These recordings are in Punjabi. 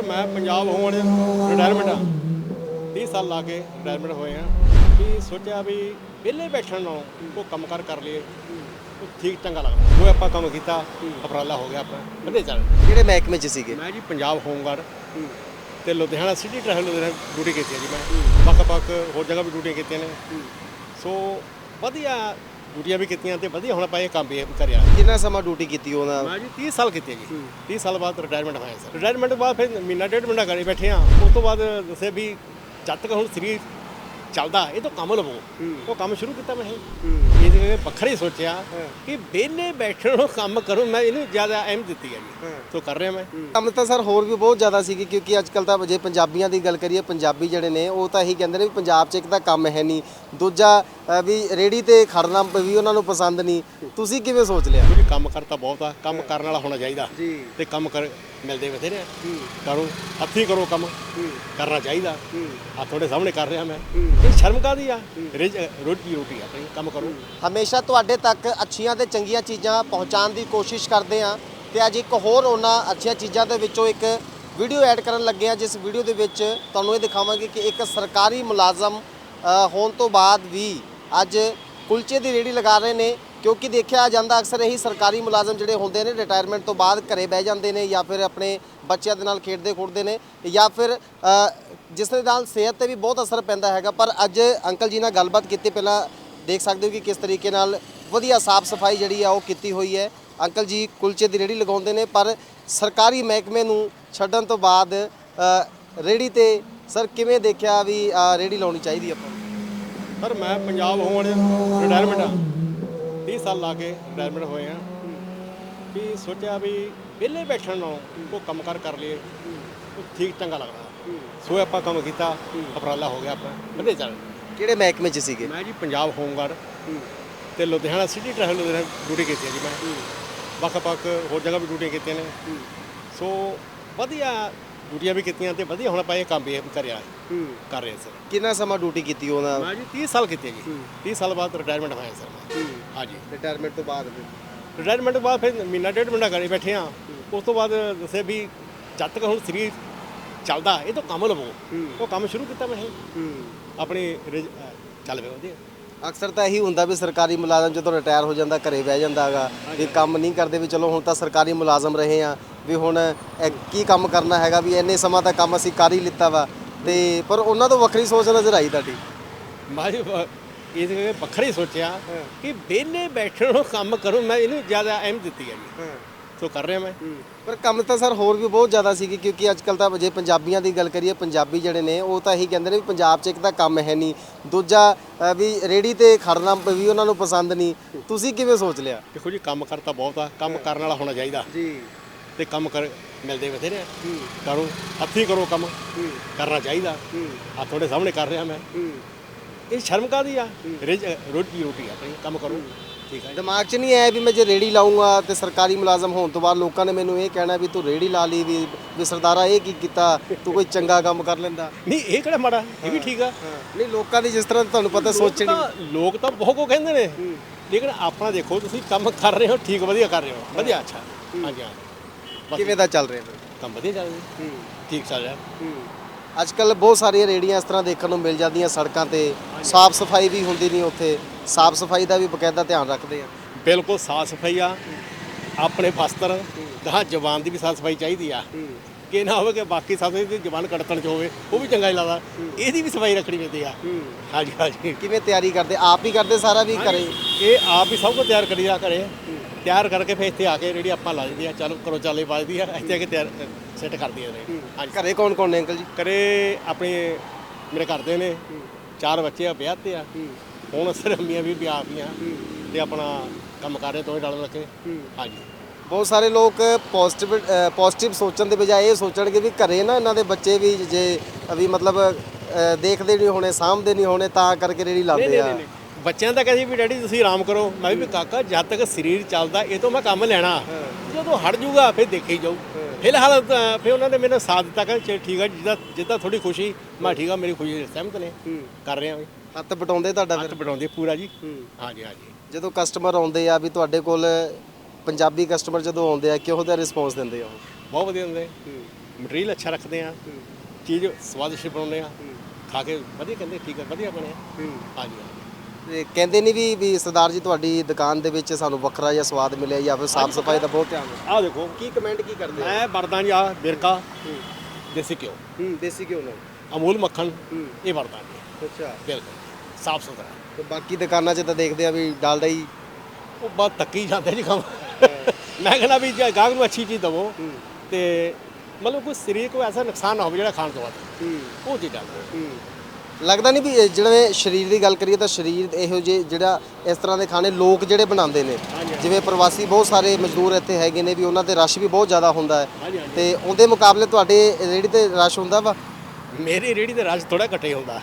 ਸਰ ਮੈਂ ਪੰਜਾਬ ਹੋਣ ਰਿਟਾਇਰਮੈਂਟ ਆ। 30 ਸਾਲ ਲਾ ਕੇ ਰਿਟਾਇਰਮੈਂਟ ਹੋਏ ਆ। ਵੀ ਸੋਚਿਆ ਵੀ ਵਿਹਲੇ ਬੈਠਣ ਨਾਲੋਂ ਕੋਈ ਕੰਮਕਾਰ ਕਰ ਲਈਏ ਉਹ ਠੀਕ ਚੰਗਾ ਲੱਗਦਾ। ਉਹ ਆਪਾਂ ਕੰਮ ਕੀਤਾ ਅਪਰਾਲਾ ਹੋ ਗਿਆ ਆਪਣਾ। ਵਧੀਆ ਚੱਲ ਕਿਹੜੇ ਮਹਿਕਮੇ 'ਚ ਸੀਗੇ? ਮੈਂ ਜੀ ਪੰਜਾਬ ਹੋਮਗਾਰਡ ਤੇ Ludhiana city travel Ludhiana duty ਕੀਤੀ ਹੈ ਜੀ ਮੈਂ। ਵੱਖ-ਵੱਖ ਹੋਰ ਜਗ੍ਹਾ ਵੀ ਡਿਊਟੀਆਂ ਕੀਤੀਆਂ ਨੇ। ਸੋ ਵਧੀਆ ਡਿਊਟੀਆਂ ਵੀ ਕੀਤੀਆਂ ਤੇ ਵਧੀਆ ਹੁਣ ਆਪਾਂ ਇਹ ਕੰਮ ਵੀ ਕਰਿਆ। ਕਿੰਨਾ ਸਮਾਂ ਡਿਊਟੀ ਕੀਤੀ ਉਹਨਾਂ ਮੈਂ ਜੀ 30 ਸਾਲ ਕੀਤੀ ਜੀ 30 ਸਾਲ ਬਾਅਦ ਰਿਟਾਇਰਮੈਂਟ ਹੋਇਆ ਸਰ। ਰਿਟਾਇਰਮੈਂਟ ਤੋਂ ਬਾਅਦ ਫਿਰ ਮਹੀਨਾ ਡੇਢ ਮਹੀਨਾ ਘਰੇ ਬੈਠੇ ਆ ਉਸ ਤੋਂ ਬਾਅਦ ਦੱਸੇ ਵੀ ਜਦ ਤੱਕ ਹੁਣ ਸਰੀਰ ਚੱਲਦਾ ਇਹ ਤੋਂ ਕੰਮ ਲਵੋ। ਉਹ ਕੰਮ ਸ਼ੁਰੂ ਕੀਤਾ ਮੈਂ ਇਹ। ਇਹਦੇ ਕਰਕੇ ਵੱਖਰੇ ਸੋਚਿਆ ਕਿ ਵਿਹਲੇ ਬੈਠਣ ਨੂੰ ਕੰਮ ਕਰੋ ਮੈਂ ਇਹਨੂੰ ਜ਼ਿਆਦਾ ਅਹਿਮ ਦਿੱਤੀ ਹੈ ਜੀ। ਸੋ ਕਰ ਰਿਹਾ ਮੈਂ। ਕੰਮ ਤਾਂ ਸਰ ਹੋਰ ਵੀ ਬਹੁਤ ਜ਼ਿਆਦਾ ਸੀਗੇ ਕਿਉਂਕਿ ਅੱਜ ਕੱਲ ਤਾਂ ਜੇ ਪੰਜਾਬੀਆਂ ਦੀ ਗੱਲ ਕਰੀਏ ਪੰਜਾਬੀ ਜਿਹੜੇ ਨੇ ਉਹ ਤਾਂ ਇਹੀ ਕਹਿੰਦੇ ਨੇ ਵੀ ਪੰਜਾਬ 'ਚ ਇੱਕ ਤਾਂ ਕੰਮ ਹੈ ਨਹੀਂ। ਦੂਜਾ ਵੀ ਰੇੜੀ ਤੇ ਖੜਨਾ ਵੀ ਉਹਨਾਂ ਨੂੰ ਪਸੰਦ ਨਹੀਂ। ਤੁਸੀਂ ਕਿਵੇਂ ਸੋਚ ਲਿਆ? ਕਿਉਂਕਿ ਕੰਮ ਕਰਤਾ ਬਹੁਤ ਆ ਕੰਮ ਕਰਨ ਵਾਲਾ ਹੋਣਾ ਚਾਹੀਦਾ। ਜੀ। ਤੇ ਕੰਮ ਕਰ ਮਿਲਦੇ ਬਥੇਰੇ ਕਰੋ ਹੱਥੀਂ ਕਰੋ ਕੰਮ। ਕਰਨਾ ਚਾਹੀਦਾ। ਆ ਤੁਹਾਡੇ ਸਾਹਮਣੇ ਕਰ ਰਿਹਾ ਮੈਂ। ਇਹ ਸ਼ਰਮ ਕਾਦੀ ਆ? ਰਿਜ- ਰੋਟੀ ਰੋਟੀ ਆ ਆਪਣੀ ਕੰਮ ਕਰੋ। ਹਮੇਸ਼ਾ ਤੁਹਾਡੇ ਤੱਕ ਅੱਛੀਆਂ ਤੇ ਚੰਗੀਆਂ ਚੀਜ਼ਾਂ ਪਹੁੰਚਾਉਣ ਦੀ ਕੋਸ਼ਿਸ਼ ਕਰਦੇ ਹਾਂ। ਤੇ ਅੱਜ ਇੱਕ ਹੋਰ ਉਹਨਾਂ ਅੱਛੀਆਂ ਚੀਜ਼ਾਂ ਦੇ ਵਿੱਚੋਂ ਇੱਕ ਵੀਡੀਓ ਐਡ ਕਰਨ ਲੱਗੇ ਹਾਂ ਜਿਸ ਵੀਡੀਓ ਦੇ ਵਿੱਚ ਤੁਹਾਨੂੰ ਇਹ ਦਿਖਾਵਾਂਗੇ ਕਿ ਇੱਕ ਸਰਕਾਰੀ ਮੁਲਾਜ਼ਮ ਅ, ਹੋਣ ਤੋਂ ਬਾਅਦ ਵੀ ਅੱਜ ਕੁਲਚੇ ਦੀ ਰੇੜੀ ਲਗਾ ਰਹੇ ਨੇ। ਕਿਉਂਕਿ ਦੇਖਿਆ ਜਾਂਦਾ ਅਕਸਰ ਇਹੀ ਸਰਕਾਰੀ ਮੁਲਾਜ਼ਮ ਜਿਹੜੇ ਹੁੰਦੇ ਨੇ ਰਿਟਾਇਰਮੈਂਟ ਤੋਂ ਬਾਅਦ ਘਰੇ ਬਹਿ ਜਾਂਦੇ ਨੇ ਜਾਂ ਫਿਰ ਆਪਣੇ ਬੱਚਿਆਂ ਦੇ ਨਾਲ ਖੇਡਦੇ ਖੁੱਡਦੇ ਨੇ ਜਾਂ ਫਿਰ ਜਿਸ ਦੇ ਨਾਲ ਸਿਹਤ ਤੇ ਵੀ ਬਹੁਤ ਅਸਰ ਪੈਂਦਾ ਹੈਗਾ। ਪਰ ਅੱਜ ਅੰਕਲ ਜੀ ਨਾਲ ਗੱਲਬਾਤ ਕੀਤੀ ਪਹਿਲਾਂ ਦੇਖ ਸਕਦੇ ਹੋ ਕਿ ਕਿਸ ਤਰੀਕੇ ਨਾਲ ਵਧੀਆ ਸਾਫ਼ ਸਫ਼ਾਈ ਜਿਹੜੀ ਆ ਉਹ ਕੀਤੀ ਹੋਈ ਹੈ। ਅੰਕਲ ਜੀ ਕੁਲਚੇ ਦੀ ਰੇੜੀ ਲਗਾਉਂਦੇ ਨੇ ਪਰ ਸਰਕਾਰੀ ਮਹਿਕਮੇ ਨੂੰ ਛੱਡਣ ਤੋਂ ਬਾਅਦ ਅ, ਰੇੜੀ ਤੇ ਸਰ ਕਿਵੇਂ ਦੇਖਿਆ ਵੀ ਅ, ਰੇੜੀ ਲਾਉਣੀ ਚਾਹੀਦੀ ਆਪਾਂ? ਨੂੰ? ਸਰ ਮੈਂ ਪੰਜਾਬ ਹੋਣ ਰਿਟਾਇਰਮੈਂਟ ਆ। 30 ਸਾਲ ਲਾ ਕੇ ਰਿਟਾਇਰਮੈਂਟ ਹੋਏ ਆ। ਵੀ ਸੋਚਿਆ ਵੀ ਵਿਹਲੇ ਬੈਠਣ ਨਾਲੋਂ ਕੋਈ ਕੰਮਕਾਰ ਕਰ ਲਈਏ ਉਹ ਠੀਕ ਚੰਗਾ ਲੱਗਦਾ। ਸੋ ਆਪਾਂ ਕੰਮ ਕੀਤਾ ਅਪਰਾਲਾ ਹੋ ਗਿਆ ਆਪਣਾ ਵਧੀਆ ਚੱਲ ਕਿਹੜੇ ਮਹਿਕਮੇ 'ਚ ਸੀਗੇ? ਮੈਂ ਜੀ ਪੰਜਾਬ ਹੋਮਗਾਰਡ ਤੇ Ludhiana city travel Ludhiana duty ਕੀਤੀ ਹੈ ਜੀ ਮੈਂ। ਵੱਖ-ਵੱਖ ਹੋਰ ਜਗ੍ਹਾ ਵੀ ਡਿਊਟੀਆਂ ਕੀਤੀਆਂ ਨੇ। ਸੋ ਵਧੀਆ ਡਿਊਟੀਆਂ ਵੀ ਕੀਤੀਆਂ ਤੇ ਵਧੀਆ ਹੁਣ ਆਪਾਂ ਇਹ ਕੰਮ ਵੀ ਕਰਿਆ ਕਰ ਰਹੇ ਸਰ। ਕਿੰਨਾ ਸਮਾਂ ਡਿਊਟੀ ਕੀਤੀ ਉਹਨਾਂ? ਮੈਂ ਜੀ 30 ਸਾਲ ਕੀਤੀ ਹੈ ਜੀ। 30 ਸਾਲ ਬਾਅਦ ਰਿਟਾਇਰਮੈਂਟ ਹੋਇਆ ਸਰ ਮੈਂ। ਹਾਂਜੀ। ਰਿਟਾਇਰਮੈਂਟ ਤੋਂ ਬਾਅਦ? ਰਿਟਾਇਰਮੈਂਟ ਤੋਂ ਬਾਅਦ ਫਿਰ ਮਹੀਨਾ ਡੇਢ ਮਹੀਨਾ ਘਰੇ ਬੈਠੇ ਆ ਉਸ ਤੋਂ ਬਾਅਦ ਦੱਸੇ ਵੀ ਜਦ ਤੱਕ ਹੁਣ ਸਰੀਰ ਚੱਲਦਾ ਇਹ ਤੋਂ ਕੰਮ ਲਵੋ। ਉਹ ਕੰਮ ਸ਼ੁਰੂ ਕੀਤਾ ਮੈਂ। ਆਪਣੀ ਚੱਲ ਪਿਆ ਵਧੀਆ। ਅਕਸਰ ਤਾਂ ਇਹੀ ਹੁੰਦਾ ਵੀ ਸਰਕਾਰੀ ਮੁਲਾਜ਼ਮ ਜਦੋਂ ਰਿਟਾਇਰ ਹੋ ਜਾਂਦਾ ਘਰੇ ਬਹਿ ਜਾਂਦਾ ਹੈਗਾ ਵੀ ਕੰਮ ਨਹੀਂ ਕਰਦੇ ਵੀ ਚਲੋ ਹੁਣ ਤਾਂ ਸਰਕਾਰੀ ਮੁਲਾਜ਼ਮ ਰਹੇ ਆ ਵੀ ਹੁਣ ਇਹ ਕੀ ਕੰਮ ਕਰਨਾ ਹੈਗਾ ਵੀ ਇੰਨੇ ਸਮਾਂ ਤਾਂ ਕੰਮ ਅਸੀਂ ਕਰ ਹੀ ਲਿੱਤਾ ਵਾ। ਤੇ ਪਰ ਉਹਨਾਂ ਤੋਂ ਵੱਖਰੀ ਸੋਚ ਨਜ਼ਰ ਆਈ ਤੁਹਾਡੀ। ਮੈਂ ਇਸ ਕਰਕੇ ਵੱਖਰੇ ਸੋਚਿਆ ਕਿ ਵਿਹਲੇ ਬੈਠਣ ਨੂੰ ਕੰਮ ਕਰੋ ਮੈਂ ਇਹਨੂੰ ਜ਼ਿਆਦਾ ਅਹਿਮ ਦਿੱਤੀ ਹੈ। ਜੀ ਸੋ ਕਰ ਰਿਹਾ ਮੈਂ। ਪਰ ਕੰਮ ਤਾਂ ਸਰ ਹੋਰ ਵੀ ਬਹੁਤ ਜ਼ਿਆਦਾ ਸੀਗੇ ਕਿਉਂਕਿ ਅੱਜ ਕੱਲ ਤਾਂ ਜੇ ਪੰਜਾਬੀਆਂ ਦੀ ਗੱਲ ਕਰੀਏ ਪੰਜਾਬੀ ਜਿਹੜੇ ਨੇ ਉਹ ਤਾਂ ਇਹੀ ਕਹਿੰਦੇ ਨੇ ਵੀ ਪੰਜਾਬ 'ਚ ਇੱਕ ਤਾਂ ਕੰਮ ਹੈ ਨਹੀਂ। ਦੂਜਾ ਵੀ ਰੇੜੀ ਤੇ ਖੜਨਾ ਵੀ ਉਹਨਾਂ ਨੂੰ ਪਸੰਦ ਨਹੀਂ। ਤੁਸੀਂ ਕਿਵੇਂ ਸੋਚ ਲਿਆ? ਦੇਖੋ ਜੀ ਕੰਮ ਕਰਤਾ ਬਹੁਤ ਆ। ਕੰਮ ਕਰਨ ਵਾਲਾ ਹੋਣਾ ਚਾਹੀਦਾ। ਜੀ। ਤੇ ਕੰਮ ਕਰ ਮਿਲਦੇ ਬਥੇਰੇ ਆ। ਕਰੋ ਹੱਥੀਂ ਕਰੋ ਕੰਮ। ਕਰਨਾ ਚਾਹੀਦਾ। ਆ ਤੁਹਾਡੇ ਸਾਹਮਣੇ ਕਰ ਰਿਹਾ ਮੈਂ। ਇਹ ਸ਼ਰਮ ਕਾਦੀ ਆ? ਰਿਜ- ਰੋਟੀ ਰੋਟੀ ਆ ਆਪਣੀ ਕੰਮ ਕਰੋ। ਠੀਕ ਹੈ ਦਿਮਾਗ 'ਚ ਨਹੀਂ ਆਇਆ ਵੀ ਮੈਂ ਜੇ ਰੇੜੀ ਲਾਉਂਗਾ ਤੇ ਸਰਕਾਰੀ ਮੁਲਾਜ਼ਮ ਹੋਣ ਤੋਂ ਬਾਅਦ ਲੋਕਾਂ ਨੇ ਮੈਨੂੰ ਇਹ ਕਹਿਣਾ ਵੀ ਤੂੰ ਰੇੜੀ ਲਾ ਲਈ ਵੀ ਵੀ ਸਰਦਾਰਾ ਇਹ ਕੀ ਕੀਤਾ? ਤੂੰ ਕੋਈ ਚੰਗਾ ਕੰਮ ਕਰ ਲੈਂਦਾ। ਨਹੀਂ ਇਹ ਕਿਹੜਾ ਮਾੜਾ? ਇਹ ਵੀ ਠੀਕ ਆ। ਨਹੀਂ ਲੋਕਾਂ ਦੀ ਜਿਸ ਤਰ੍ਹਾਂ ਤੁਹਾਨੂੰ ਪਤਾ ਸੋਚਣੀ ਲੋਕ ਤਾਂ- ਲੋਕ ਤਾਂ ਬਹੁਤ ਕੋ ਕਹਿੰਦੇ ਨੇ। ਲੇਕਿਨ ਆਪਣਾ ਦੇਖੋ ਤੁਸੀਂ ਕੰਮ ਕਰ ਰਹੇ ਹੋ ਠੀਕ ਵਧੀਆ ਕਰ ਰਹੇ ਹੋ। ਵਧੀਆ ਅੱਛਾ। ਹਾਂਜੀ ਹਾਂ। ਕਿਵੇਂ ਦਾ ਚੱਲ ਰਿਹਾ ਫਿਰ? ਕੰਮ ਵਧੀਆ ਚੱਲ ਰਿਹਾ। ਠੀਕ ਚੱਲ ਰਿਹਾ। ਅੱਜ ਕੱਲ ਬਹੁਤ ਸਾਰੀਆਂ ਰੇੜੀਆਂ ਇਸ ਤਰ੍ਹਾਂ ਦੇਖਣ ਨੂੰ ਮਿਲ ਜਾਂਦੀਆਂ ਸੜਕਾਂ ਤੇ। ਸਾਫ਼ ਸਫ਼ਾਈ ਵੀ ਹੁੰਦੀ ਨਹੀਂ ਉੱਥੇ। ਸਾਫ਼ ਸਫ਼ਾਈ ਦਾ ਵੀ ਬਕਾਇਦਾ ਧਿਆਨ ਰੱਖਦੇ ਆ। ਬਿਲਕੁਲ ਸਾਫ਼ ਸਫ਼ਾਈ ਆ ਆਪਣੇ ਵਸਤਰ ਗਾਹ ਜਵਾਨ ਦੀ ਵੀ ਸਾਫ਼ ਸਫ਼ਾਈ ਚਾਹੀਦੀ ਆ। ਕਿ ਨਾ ਹੋਵੇ ਕਿ ਬਾਕੀ ਸਾਫ਼ ਦੀ ਜਵਾਨ ਕੜਤਣ ਚ ਹੋਵੇ ਉਹ ਵੀ ਚੰਗਾ ਹੀ ਲੱਗਦਾ। ਇਹਦੀ ਵੀ ਸਫ਼ਾਈ ਰੱਖਣੀ ਪੈਂਦੀ ਆ। ਹਾਂਜੀ ਹਾਂਜੀ। ਕਿਵੇਂ ਤਿਆਰੀ ਕਰਦੇ? ਆਪ ਹੀ ਕਰਦੇ ਸਾਰਾ ਵੀ ਕਰੇ ਇਹ ਆਪ ਹੀ ਸਭ ਕੁਝ ਤਿਆਰ ਕਰੀਦਾ ਘਰੇ। ਤਿਆਰ ਕਰਕੇ ਫਿਰ ਇੱਥੇ ਆ ਕੇ ਜਿਹੜੀ ਆਪਾਂ ਲਾ ਦਿੰਦੀ ਆ। ਚਲੋ ਕਰੋ ਚਾਲੇ ਪਾਦੀ ਆ। ਇੱਥੇ ਆ ਕੇ ਤਿਆਰ ਸੈੱਟ ਕਰਦੀ ਆ ਹਾਂਜੀ। ਘਰੇ ਕੌਣ ਕੌਣ ਨੇ ਅੰਕਲ ਜੀ? ਕਰੇ ਆਪਣੇ ਮੇਰੇ ਘਰ ਦੇ ਨੇ। ਚਾਰ ਬੱਚੇ ਆ ਵਿਆਹ ਤੇ ਆ। ਹੁਣ ਸਿਰਫ ਮੀਆਂ ਵੀ ਵਿਆਹ ਪੀਆਂ ਤੇ ਆਪਣਾ ਕੰਮ ਕਰ ਰਹੇ ਦੋਵੇਂ ਡਲ ਕੇ। ਹਾਂਜੀ। ਬਹੁਤ ਸਾਰੇ ਲੋਕ ਪੋਜ਼ਿਟਿਵ ਪੋਜ਼ਿਟਿਵ ਸੋਚਣ ਦੇ ਬਜਾਏ ਇਹ ਸੋਚਣਗੇ ਵੀ ਘਰੇ ਨਾ ਇਹਨਾਂ ਦੇ ਬੱਚੇ ਵੀ ਜੇ ਵੀ ਮਤਲਬ ਦੇਖਦੇ ਨਹੀਂ ਹੋਣੇ ਸਾਂਭਦੇ ਨਹੀਂ ਹੋਣੇ ਤਾਂ ਕਰਕੇ ਰੇੜੀ ਨਹੀਂ ਲਾਉਂਦੇ ਆ। ਬੱਚਿਆਂ ਦਾ ਕਹਿੰਦੇ ਵੀ ਡੈਡੀ ਤੁਸੀਂ ਆਰਾਮ ਕਰੋ। ਮੈਂ ਵੀ ਕਾਕਾ ਜਦ ਤੱਕ ਸਰੀਰ ਚੱਲਦਾ ਇਹ ਤੋਂ ਮੈਂ ਕੰਮ ਲੈਣਾ। ਜਦੋਂ ਹਟ ਜੂਗਾ ਫਿਰ ਦੇਖੀ ਜਾਊ। ਫਿਲਹਾਲ ਫਿਰ ਉਹਨਾਂ ਨੇ ਮੈਨੂੰ ਸਾਥ ਦਿੱਤਾ ਕਿ ਠੀਕ ਆ ਜਿੱਦਾਂ ਜਿੱਦਾਂ ਥੋੜੀ ਖੁਸ਼ੀ। ਮੈਂ ਠੀਕ ਆ ਮੇਰੀ ਖੁਸ਼ੀ ਸਹਿਮਤ ਨੇ। ਕਰ ਰਹੇ ਆ ਵੀ। ਹੱਥ ਪਟਾਉਂਦੇ ਤੁਹਾਡਾ ਹੱਥ ਬਟਾਉਂਦੇ ਪੂਰਾ ਜੀ। ਹਾਂਜੀ ਹਾਂਜੀ। ਜਦੋਂ ਕਸਟਮਰ ਆਉਂਦੇ ਆ ਵੀ ਤੁਹਾਡੇ ਕੋਲ ਪੰਜਾਬੀ ਕਸਟਮਰ ਜਦੋਂ ਆਉਂਦੇ ਆ ਕਿਹੋ ਜਿਹਾ ਰਿਸਪੌਂਸ ਦਿੰਦੇ ਆ ਉਹ? ਬਹੁਤ ਵਧੀਆ ਹੁੰਦੇ ਮਟੀਰੀਅਲ ਅੱਛਾ ਰੱਖਦੇ ਆ। ਚੀਜ਼ ਸਵਾਦਿਸ਼ਟ ਬਣਾਉਂਦੇ ਆ। ਖਾ ਕੇ ਵਧੀਆ ਕਹਿੰਦੇ ਠੀਕ ਹੈ ਵਧੀਆ ਬਣਿਆ ਹਾਂਜੀ। ਤੇ ਕਹਿੰਦੇ ਨਹੀਂ ਵੀ ਵੀ ਸਰਦਾਰ ਜੀ ਤੁਹਾਡੀ ਦੁਕਾਨ ਦੇ ਵਿੱਚ ਸਾਨੂੰ ਵੱਖਰਾ ਜਿਹਾ ਸਵਾਦ ਮਿਲਿਆ ਜਾਂ ਫਿਰ ਸਾਫ਼ ਸਫ਼ਾਈ ਦਾ ਬਹੁਤ ਧਿਆਨ ਹੈ ਆਹ ਦੇਖੋ ਕੀ ਕਮੈਂਟ ਕੀ ਕਰਦੇ ਮੈਂ ਵਰਦਾਂ ਜੀ ਆ ਬਿਰਕਾ ਦੇਸੀ ਘਿਓ। ਹੂੰ ਦੇਸੀ ਘਿਓ ਨਾਲ। ਅਮੂਲ ਮੱਖਣ ਇਹ ਵਰਦਾਂ ਜੀ ਅੱਛਾ। ਬਿਲਕੁਲ ਸਾਫ਼ ਸੁਥਰਾ। ਤੇ ਬਾਕੀ ਦੁਕਾਨਾਂ 'ਚ ਤਾਂ ਦੇਖਦੇ ਆ ਵੀ ਡਾਲਡਾ ਹੀ ਉਹ ਬਾਤ ਤੱਕੀ ਜਾਂਦੇ ਜੀ ਕੰਮ। ਮੈਂ ਕਹਿੰਦਾ ਵੀ ਜੇ ਗਾਹਕ ਨੂੰ ਅੱਛੀ ਚੀਜ਼ ਦਵੋ ਤੇ ਮਤਲਬ ਕੋਈ ਸਰੀਰ ਕੋਈ ਐਸਾ ਨੁਕਸਾਨ ਨਾ ਹੋਵੇ ਜਿਹੜਾ ਖਾਣ ਤੋਂ ਬਾਅਦ ਉਹ ਚੀਜ਼ ਡਾਲੋ ਲੱਗਦਾ ਨਹੀਂ ਵੀ ਜਿਹੜੇ ਸਰੀਰ ਦੀ ਗੱਲ ਕਰੀਏ ਤਾਂ ਸਰੀਰ ਇਹੋ ਜਿਹੇ ਜਿਹੜਾ ਇਸ ਤਰ੍ਹਾਂ ਦੇ ਖਾਣੇ ਲੋਕ ਜਿਹੜੇ ਬਣਾਉਂਦੇ ਨੇ। ਜਿਵੇਂ ਪ੍ਰਵਾਸੀ ਬਹੁਤ ਸਾਰੇ ਮਜ਼ਦੂਰ ਇੱਥੇ ਹੈਗੇ ਨੇ ਵੀ ਉਹਨਾਂ ਤੇ ਰਸ਼ ਵੀ ਬਹੁਤ ਜ਼ਿਆਦਾ ਹੁੰਦਾ ਹੈ। ਤੇ ਉਹਦੇ ਮੁਕਾਬਲੇ ਤੁਹਾਡੇ ਰੇੜੀ ਤੇ ਰਸ਼ ਹੁੰਦਾ ਵਾ? ਮੇਰੀ ਰੇੜੀ ਤੇ ਰਾਜ ਥੋੜਾ ਘਟੇ ਹੁੰਦਾ।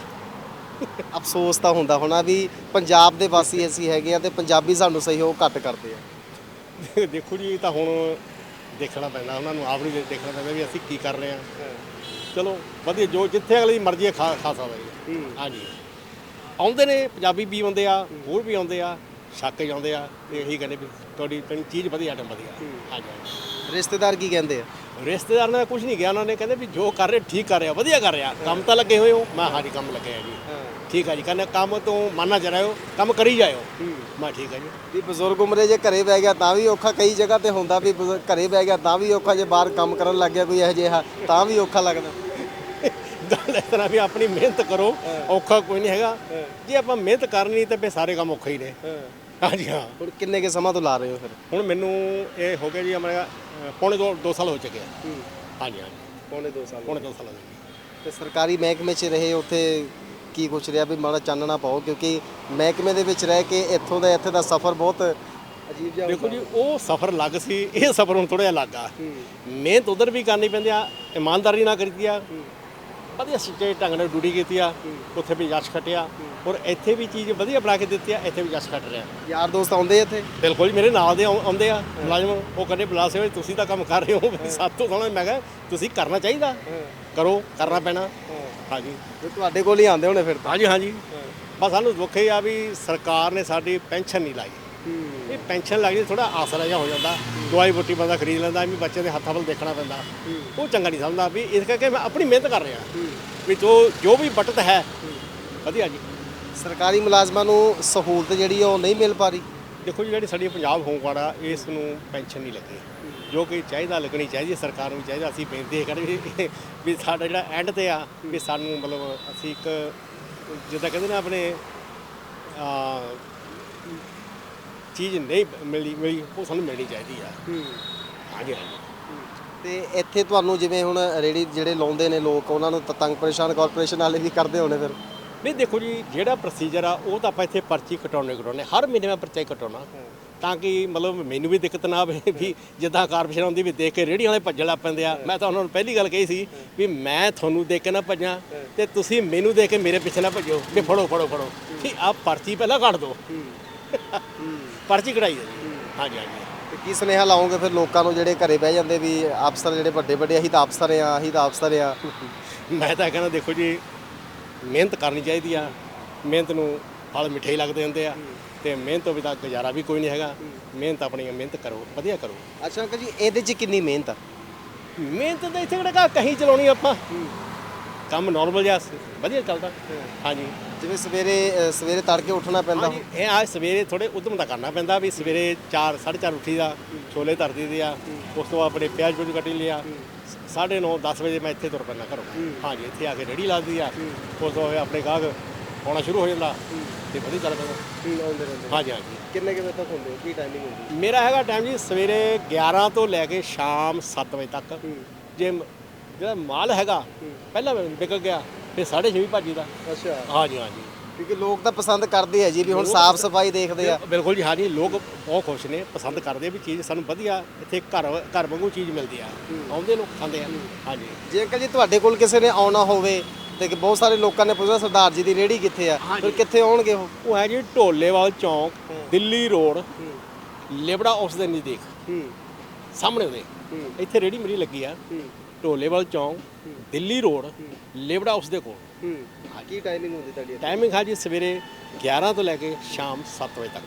ਅਫਸੋਸ ਤਾਂ ਹੁੰਦਾ ਹੋਣਾ ਵੀ ਪੰਜਾਬ ਦੇ ਵਾਸੀ ਅਸੀਂ ਹੈਗੇ ਆ ਤੇ ਪੰਜਾਬੀ ਸਾਨੂੰ ਸਹਿਯੋਗ ਘੱਟ ਕਰਦੇ ਆ। ਦੇਖੋ ਜੀ ਤਾਂ ਹੁਣ ਦੇਖਣਾ ਪੈਂਦਾ ਉਹਨਾਂ ਨੂੰ ਆਪ ਨੂੰ ਦੇਖਣਾ ਪੈਂਦਾ ਵੀ ਅਸੀਂ ਕੀ ਕਰ ਰਹੇ ਹਾਂ। ਚਲੋ ਵਧੀਆ ਜੋ ਜਿੱਥੇ ਅਗਲੀ ਮਰਜ਼ੀ ਹੈ ਖਾ ਖਾ ਸਕਦਾ ਜੀ। ਹਾਂਜੀ। ਆਉਂਦੇ ਨੇ ਪੰਜਾਬੀ ਵੀ ਆਉਂਦੇ ਆ ਹੋਰ ਵੀ ਆਉਂਦੇ ਆ ਛੱਕ ਜਾਂਦੇ ਆ ਤੇ ਇਹੀ ਕਹਿੰਦੇ ਵੀ ਤੁਹਾਡੀ ਤਣੀ ਚੀਜ਼ ਵਧੀਆ ਆਟਮ ਵਧੀਆ। ਹਾਂਜੀ ਰਿਸ਼ਤੇਦਾਰ ਕੀ ਕਹਿੰਦੇ ਆ? ਰਿਸ਼ਤੇਦਾਰ ਨੇ ਕੁਝ ਨਹੀਂ ਗਿਆ ਉਹਨਾਂ ਨੇ ਕਹਿੰਦੇ ਵੀ ਜੋ ਕਰ ਰਹੇ ਠੀਕ ਕਰ ਰਿਹਾ ਵਧੀਆ ਕਰ ਰਿਹਾ ਕੰਮ ਤਾਂ ਲੱਗੇ ਹੋਏ ਹੋ ਮੈਂ ਹਾਂਜੀ ਕੰਮ ਲੱਗੇ ਆ ਜੀ। ਠੀਕ ਆ ਜੀ ਕਹਿੰਦੇ ਕੰਮ ਤੋਂ ਮਾਨਾ ਚ ਰਹੋ ਕੰਮ ਕਰੀ ਜਾਇਓ। ਮੈਂ ਠੀਕ ਆ ਜੀ। ਵੀ ਬਜ਼ੁਰਗ ਉਮਰੇ ਜੇ ਘਰੇ ਬਹਿ ਗਿਆ ਤਾਂ ਵੀ ਔਖਾ ਕਈ ਜਗ੍ਹਾ ਤੇ ਹੁੰਦਾ ਵੀ ਬਜ਼ੁਰਗ ਘਰੇ ਬਹਿ ਗਿਆ ਤਾਂ ਵੀ ਔਖਾ ਜੇ ਬਾਹਰ ਕੰਮ ਕਰਨ ਲੱਗ ਗਿਆ ਕੋਈ ਇਹੋ ਜਿਹਾ ਤਾਂ ਵੀ ਔਖਾ ਲੱਗਦਾ। ਗੱਲ ਇਸ ਤਰ੍ਹਾਂ ਵੀ ਆਪਣੀ ਮਿਹਨਤ ਕਰੋ ਔਖਾ ਕੋਈ ਨਹੀਂ ਹੈਗਾ। ਜੇ ਆਪਾਂ ਮਿਹਨਤ ਕਰਨੀ ਤੇ ਫੇ ਸਾਰੇ ਕੰਮ ਔਖੇ ਹੀ ਨੇ। ਹਾਂਜੀ ਹਾਂ ਹੁਣ ਕਿੰਨੇ ਕੇ ਸਮਾਂ ਤੋਂ ਲਾ ਰਹੇ ਹੋ ਫਿਰ? ਹੁਣ ਮੈਨੂੰ ਇਹ ਹੋ ਗਿਆ ਜੀ ਮੇਰਾ ਪੌਣੇ ਦੋ ਦੋ ਸਾਲ ਹੋ ਚੁੱਕੇ ਆ। ਹਾਂਜੀ ਹਾਂਜੀ ਪੌਣੇ 2 ਸਾਲ ਪੌਣੇ ਦੋ ਸਾਲ ਹੋ ਗਏ। ਤੇ ਸਰਕਾਰੀ ਮਹਿਕਮੇ 'ਚ ਰਹੇ ਉੱਥੇ ਕੀ ਕੁਛ ਰਿਹਾ ਵੀ ਮਾੜਾ ਚਾਨਣਾ ਪਾਓ ਕਿਉਂਕਿ ਮਹਿਕਮੇ ਦੇ ਵਿੱਚ ਰਹਿ ਕੇ ਇੱਥੋਂ ਦਾ ਇੱਥੇ ਦਾ ਸਫ਼ਰ ਬਹੁਤ ਅਜੀਬ ਜਿਹਾ ਦੇਖੋ ਜੀ ਉਹ ਸਫ਼ਰ ਅਲੱਗ ਸੀ ਇਹ ਸਫ਼ਰ ਹੁਣ ਥੋੜਾ ਜਿਹਾ ਅਲੱਗ ਆ। ਮਿਹਨਤ ਉਧਰ ਵੀ ਕਰਨੀ ਪੈਂਦੀ ਆ ਇਮਾਨਦਾਰੀ ਨਾਲ ਕਰੀਦੀ ਆ। ਵਧੀਆ ਸੱਚੇ ਢੰਗ ਨਾਲ ਡਿਊਟੀ ਕੀਤੀ ਆ ਉੱਥੇ ਵੀ ਜਸ਼ ਖਟਿਆ। ਔਰ ਇੱਥੇ ਵੀ ਚੀਜ਼ ਵਧੀਆ ਬਣਾ ਕੇ ਦਿੱਤੀ ਆ ਇੱਥੇ ਵੀ ਜਸ਼ ਖਟ ਰਿਹਾ। ਯਾਰ ਦੋਸਤ ਆਉਂਦੇ ਇੱਥੇ? ਬਿਲਕੁਲ ਜੀ, ਮੇਰੇ ਨਾਲ ਦੇ ਆਉ- ਆਉਂਦੇ ਆ ਮੁਲਾਜ਼ਮ ਉਹ ਕਹਿੰਦੇ ਬੁਲਾ ਸੇ ਤੁਸੀਂ ਤਾਂ ਕੰਮ ਕਰ ਰਹੇ ਹੋ ਵੀ ਸਾਤੋਂ ਸੋਹਣਾ ਮੈਂ ਕਿਹਾ ਤੁਸੀਂ ਕਰਨਾ ਚਾਹੀਦਾ। ਕਰੋ ਕਰਨਾ ਪੈਣਾ। ਹਾਂਜੀ। ਤੇ ਤੁਹਾਡੇ ਕੋਲ ਹੀ ਆਉਂਦੇ ਹੋਣੇ ਫਿਰ ਤਾਂ? ਹਾਂਜੀ ਹਾਂਜੀ। ਬਸ ਸਾਨੂੰ ਦੁੱਖ ਇਹ ਆ ਵੀ ਸਰਕਾਰ ਨੇ ਸਾਡੀ ਪੈਨਸ਼ਨ ਨਹੀਂ ਲਾਈ। ਇਹ ਪੈਨਸ਼ਨ ਲੱਗਦੀ ਥੋੜਾ ਆਸਰਾ ਜਿਹਾ ਹੋ ਜਾਂਦਾ। ਦਵਾਈ ਬੁੱਟੀ ਬੰਦਾ ਖਰੀਦ ਲੈਂਦਾ ਵੀ ਬੱਚੇ ਦੇ ਹੱਥਾਂ ਵੱਲ ਦੇਖਣਾ ਪੈਂਦਾ। ਉਹ ਚੰਗਾ ਨਹੀਂ ਸਮਝਦਾ ਵੀ ਇਸ ਕਰਕੇ ਮੈਂ ਆਪਣੀ ਮਿਹਨਤ ਕਰ ਰਿਹਾ। ਵੀ ਜੋ ਜੋ ਵੀ ਬਚਤ ਹੈ। ਵਧੀਆ ਜੀ। ਸਰਕਾਰੀ ਮੁਲਾਜ਼ਮਾਂ ਨੂੰ ਸਹੂਲਤ ਜਿਹੜੀ ਉਹ ਨਹੀਂ ਮਿਲ ਪਾ ਰਹੀ? ਦੇਖੋ ਜੀ ਜਿਹੜੀ ਸਾਡੀ ਪੰਜਾਬ ਹੋਮਗਾਰਡ ਆ ਇਸ ਨੂੰ ਪੈਨਸ਼ਨ ਨਹੀਂ ਲੱਗੀ। ਜੋ ਕਿ ਚਾਹੀਦਾ ਲੱਗਣੀ ਚਾਹੀਦੀ ਹੈ ਸਰਕਾਰ ਨੂੰ ਚਾਹੀਦਾ। ਅਸੀਂ ਬੇਨਤੀ ਕਰ ਵੀ ਵੀ ਸਾਡਾ ਜਿਹੜਾ ਐਂਡ ਤੇ ਆ ਵੀ ਸਾਨੂੰ ਮਤਲਬ ਅਸੀਂ ਇੱਕ ਜਿੱਦਾਂ ਕਹਿੰਦੇ ਨੇ ਆਪਣੇ ਆ ਚੀਜ਼ ਨਹੀਂ ਮਿਲੀ ਮਿਲੀ ਉਹ ਸਾਨੂੰ ਮਿਲਣੀ ਚਾਹੀਦੀ ਆ। ਹਾਂਜੀ ਹਾਂਜੀ। ਤੇ ਇੱਥੇ ਤੁਹਾਨੂੰ ਜਿਵੇਂ ਹੁਣ ਰੇੜੀ ਜਿਹੜੇ ਲਾਉਂਦੇ ਨੇ ਲੋਕ ਉਹਨਾਂ ਨੂੰ ਤਾਂ ਤੰਗ ਪਰੇਸ਼ਾਨ ਕਾਰਪੋਰੇਸ਼ਨ ਵਾਲੇ ਵੀ ਕਰਦੇ ਹੋਣੇ ਫਿਰ? ਨਹੀਂ ਦੇਖੋ ਜੀ ਜਿਹੜਾ ਪ੍ਰੋਸੀਜਰ ਆ ਉਹ ਤਾਂ ਆਪਾਂ ਇੱਥੇ ਪਰਚੀ ਕਟਾਉਣੇ ਕਟਾਉਣੇ ਹਰ ਮਹੀਨੇ ਮੈਂ ਪਰਚੀ ਕਟਾਉਣਾ। ਤਾਂ ਕਿ ਮਤਲਬ ਮੈਨੂੰ ਵੀ ਦਿੱਕਤ ਨਾ ਆਵੇ ਵੀ ਜਿੱਦਾਂ ਕਾਰਪੋਰੇਸ਼ਨ ਆਉਂਦੀ ਵੀ ਦੇਖ ਕੇ ਰੇਹੜੀ ਵਾਲੇ ਭੱਜਣ ਲੱਗ ਪੈਂਦੇ ਆ। ਮੈਂ ਤਾਂ ਉਹਨਾਂ ਨੂੰ ਪਹਿਲੀ ਗੱਲ ਕਹੀ ਸੀ ਵੀ ਮੈਂ ਤੁਹਾਨੂੰ ਦੇਖ ਕੇ ਨਾ ਭੱਜਾਂ ਤੇ ਤੁਸੀਂ ਮੈਨੂੰ ਦੇਖ ਕੇ ਮੇਰੇ ਪਿੱਛੇ ਨਾ ਭੱਜੋ ਵੀ ਫੜੋ ਫੜੋ ਫੜੋ। ਕਿ ਆਹ ਪਰਚੀ ਪਹਿਲਾਂ ਕੱਟ ਦਿਓ। ਪਰਚੀ ਕਢਾਈ ਹੈ ਜੀ। ਹਾਂਜੀ ਹਾਂਜੀ। ਤੇ ਕੀ ਸੁਨੇਹਾ ਲਾਓਗੇ ਫਿਰ ਲੋਕਾਂ ਨੂੰ ਜਿਹੜੇ ਘਰੇ ਬਹਿ ਜਾਂਦੇ ਵੀ ਅਫਸਰ ਜਿਹੜੇ ਵੱਡੇ ਵੱਡੇ ਅਸੀਂ ਤਾਂ ਅਫਸਰ ਆ ਅਸੀਂ ਤਾਂ ਅਫਸਰ ਆ? ਮੈਂ ਤਾਂ ਕਹਿੰਦਾ ਦੇਖੋ ਜੀ ਮਿਹਨਤ ਕਰਨੀ ਚਾਹੀਦੀ ਆ। ਮਿਹਨਤ ਨੂੰ ਫਲ ਮਿੱਠੇ ਹੀ ਲੱਗਦੇ ਹੁੰਦੇ ਆ ਤੇ ਮਿਹਨਤ ਤੋਂ ਬਿਨਾਂ ਗੁਜ਼ਾਰਾ ਵੀ ਕੋਈ ਨਹੀਂ ਹੈਗਾ। ਮਿਹਨਤ ਆਪਣੀ ਮਿਹਨਤ ਕਰੋ ਵਧੀਆ ਕਰੋ। ਅੱਛਾ ਅੰਕਲ ਜੀ ਇਹਦੇ 'ਚ ਕਿੰਨੀ ਮਿਹਨਤ ਆ? ਮਿਹਨਤ ਤਾਂ ਇੱਥੇ ਕਿਹੜਾ ਕਹੀਂ ਚਲਾਉਣੀ ਆਪਾਂ। ਕੰਮ ਨਾਰਮਲ ਜਿਹਾ ਵਧੀਆ ਚੱਲਦਾ। ਹਾਂਜੀ। ਜਿਵੇਂ ਸਵੇਰੇ ਅ, ਸਵੇਰੇ ਤੜਕੇ ਉੱਠਣਾ ਪੈਂਦਾ। ਹਾਂਜੀ ਇਹ ਆ ਸਵੇਰੇ ਥੋੜੇ ਉਦਮ ਦਾ ਕਰਨਾ ਪੈਂਦਾ ਵੀ ਸਵੇਰੇ 4 4:30 ਉੱਠੀ ਦਾ ਛੋਲੇ ਧਰਦੀ ਦੇ ਆ ਉਸ ਤੋਂ ਬਾਅਦ ਆਪਣੇ ਪਿਆਜ਼ ਪੂਜ ਕੱਟੀ ਲਿਆ। 9:30 10 ਵਜੇ ਮੈਂ ਇੱਥੇ ਤੁਰ ਪੈਂਦਾ ਘਰੋਂ। ਹਾਂਜੀ ਇੱਥੇ ਆ ਕੇ ਰੇੜੀ ਲਾਦੀ ਆ। ਉਸ ਤੋਂ ਬਾਅਦ ਆਪਣੇ ਗਾਹਕ ਆਉਣਾ ਸ਼ੁਰੂ ਹੋ ਜਾਂਦਾ ਤੇ ਵਧੀਆ ਚੱਲ ਪੈਂਦਾ ਆਉਂਦੇ ਰਹਿੰਦੇ ਹਾਂਜੀ ਹਾਂਜੀ। ਕਿੰਨੇ ਕੁ ਵਜੇ ਤੱਕ ਹੁੰਦੇ ਕੀ ਟਾਈਮਿੰਗ ਹੁੰਦੀ ਮੇਰਾ ਹੈਗਾ ਟਾਈਮ ਜੀ ਸਵੇਰੇ 11 ਤੋਂ ਲੈ ਕੇ ਸ਼ਾਮ 7 ਵਜੇ ਤੱਕ। ਜੇ ਮ- ਜਿਹੜਾ ਮਾਲ ਹੈਗਾ ਪਹਿਲਾਂ ਵਿਕ ਗਿਆ ਫਿਰ 6:30 ਭੱਜੀ ਦਾ ਅੱਛਾ। ਹਾਂਜੀ ਹਾਂਜੀ। ਕਿਉਂਕਿ ਲੋਕ ਤਾਂ ਪਸੰਦ ਕਰਦੇ ਆ ਜੀ ਵੀ ਹੁਣ ਸਾਫ਼ ਸਫ਼ਾਈ ਦੇਖਦੇ ਆ। ਬਿਲਕੁਲ ਜੀ ਹਾਂਜੀ। ਲੋਕ ਬਹੁਤ ਖੁਸ਼ ਨੇ ਪਸੰਦ ਕਰਦੇ ਆ ਵੀ ਚੀਜ਼। ਸਾਨੂੰ ਵਧੀਆ ਇੱਥੇ ਘਰ ਘਰ ਵਾਂਗੂ ਚੀਜ਼ ਮਿਲਦੀ ਆ। ਆਉਂਦੇ ਲੋਕ ਖਾਂਦੇ ਆ। ਹਾਂਜੀ। ਜੇ ਅੰਕਲ ਜੀ ਤੁਹਾਡੇ ਕੋਲ ਕਿਸੇ ਨੇ ਆਉਣਾ ਹੋਵੇ ਤੇ ਕਿ ਬਹੁਤ ਸਾਰੇ ਲੋਕਾਂ ਨੇ ਪੁੱਛਿਆ ਸਰਦਾਰ ਜੀ ਦੀ ਰੇੜੀ ਕਿੱਥੇ ਆ? ਫਿਰ ਕਿੱਥੇ ਆਉਣਗੇ ਉਹ? ਉਹ ਹੈ ਜੀ ਢੋਲੇਵਾਲ ਚੌਂਕ ਦਿੱਲੀ ਰੋਡ। ਲਿਬੜਾ ਉਸ ਦੇ ਨਜ਼ਦੀਕ ਸਾਹਮਣੇ ਉਹਦੇ। ਇੱਥੇ ਰੇੜੀ ਮੇਰੀ ਲੱਗੀ ਆ। ਢੋਲੇਵਾਲ ਚੌਂਕ ਦਿੱਲੀ ਰੋਡ ਲਿਬੜਾ ਉਸ ਦੇ ਕੋਲ। ਹੂੰ। ਕੀ ਟਾਈਮਿੰਗ ਹੁੰਦੀ ਤੁਹਾਡੀ ਟਾਈਮਿੰਗ ਹੈ ਜੀ ਸਵੇਰੇ 11 ਤੋਂ ਲੈ ਕੇ ਸ਼ਾਮ 7 ਵਜੇ ਤੱਕ।